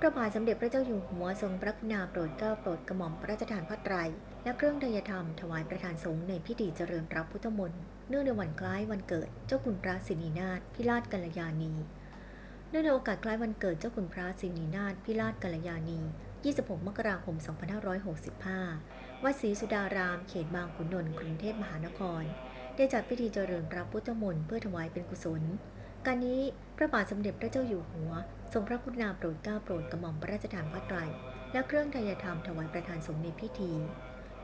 พระบาทสมเด็จพระเจ้าอยู่หัวทรงพระกรุณาโปรดเกล้าโปรดกระหม่อมพระราชทานพระไตร และเครื่องไทยธรรมถวายประธานสงฆ์ในพิธีเจริญรับพุทธมนต์เนื่องในวันคล้ายวันเกิดเจ้าคุณพระสินีนาถพิราชกัลยาณี เนื่องในโอกาสคล้ายวันเกิดเจ้าคุณพระสินีนาถพิราชกัลยาณี 26 มกราคม 2565 วัดศรีสุดาราม เขตบางขุนนนท์กรุงเทพมหานคร ได้จัดพิธีเจริญรับพุทธมนต์เพื่อถวายเป็นกุศล การนี้พระบาทสมเด็จพระเจ้าอยู่หัว ทรงพระกรุณาโปรดเกล้าโปรดกระหม่อมพระราชทานพระไตร และเครื่องไทยธรรมถวายประธานสงฆ์ในพิธี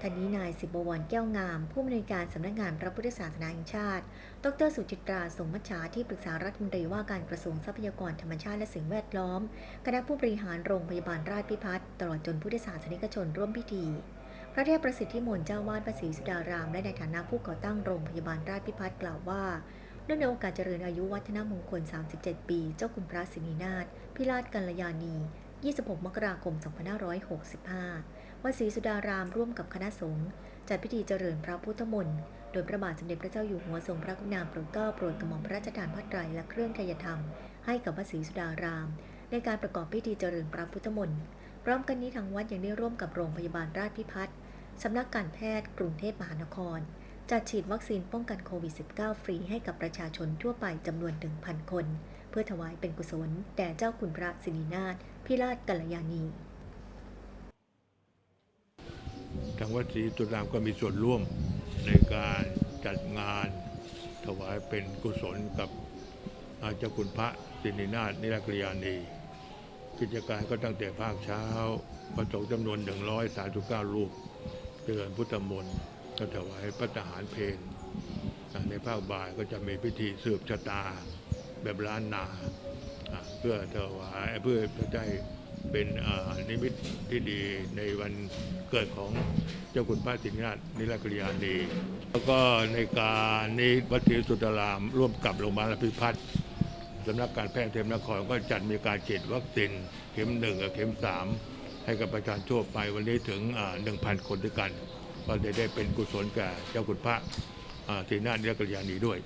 ท่านนี้นายสิบบวรแก้วงาม ผู้อำนวยการสำนักงานพระพุทธศาสนาแห่งชาติ ดรสุจิตราสงมัชชาที่ปรึกษารัฐมนตรีว่าการกระทรวงทรัพยากรธรรมชาติและสิ่งแวดล้อม คณะผู้บริหารโรงพยาบาลราชพิพัฒน์ตลอดจนพุทธศาสนิกชนร่วมพิธี พระเทพประสิทธิมนต์เจ้าวาดพระศรีสุดาราม และในฐานะผู้ก่อตั้งโรงพยาบาลราชพิพัฒน์กล่าวว่า นื่องในโอกาสเจริญอายุวัฒนมงคล 37 ปี เจ้าคุณพระสินีนาถพิราชกัลยาณี 26 มกราคม 2565 วัดศรีสุดารามร่วมกับคณะสงฆ์จัดพิธีเจริญพระพุทธมนต์ โดยพระบาทสมเด็จพระเจ้าอยู่หัวทรงพระกรุณาโปรดเกล้าโปรดกระหม่อมพระราชทานพระไตรและเครื่องไทยธรรม ให้กับวัดศรีสุดาราม ในการประกอบพิธีเจริญพระพุทธมนต์พร้อมกันนี้ทางวัดยังได้ร่วมกับโรงพยาบาลราชพิพัฒน์สำนักการแพทย์กรุงเทพมหานคร จัดฉีดวัคซีนป้องกันโควิด -19 ฟรีให้กับประชาชนทั่วไปจำนวน 1,000 คน เพื่อถวายเป็นกุศล แด่เจ้าคุณพระสินีนาถพิราชกัลยาณีทางวัดศรีสุรามก็มีส่วนร่วมในการจัดงานถวายเป็นกุศลกับอาเจ้าคุณพระสินินาถนิรักยานีกิจการก็ตั้งแต่ภาคเช้าประสงจำนวน 139 รูปเจริญพุทธมนต์ ก็ถวายพระทหารเพลในภาคบ่ายก็จะมีพิธีสืบชะตาแบบล้านนาเพื่อถวายเพื่อจะได้เป็นนิมิตที่ดีในวันเกิดของเจ้าคุณพระสิงห์นาถนิรักยานีแล้วก็ในการนี้วัดศรีสุตรามร่วมกับโรงพยาบาลพิพัฒน์สำนักการแพทย์เทมนครก็จัดมีการฉีดวัคซีนเข็มหนึ่งกับเข็มสามให้กับประชาชนทั่วไปวันนี้ถึงหนึ่งพันคนด้วยกัน ก็จะได้เป็นกุศลแก่เจ้าคุณพระอ่าศรีนาถนิรักยาณีด้วย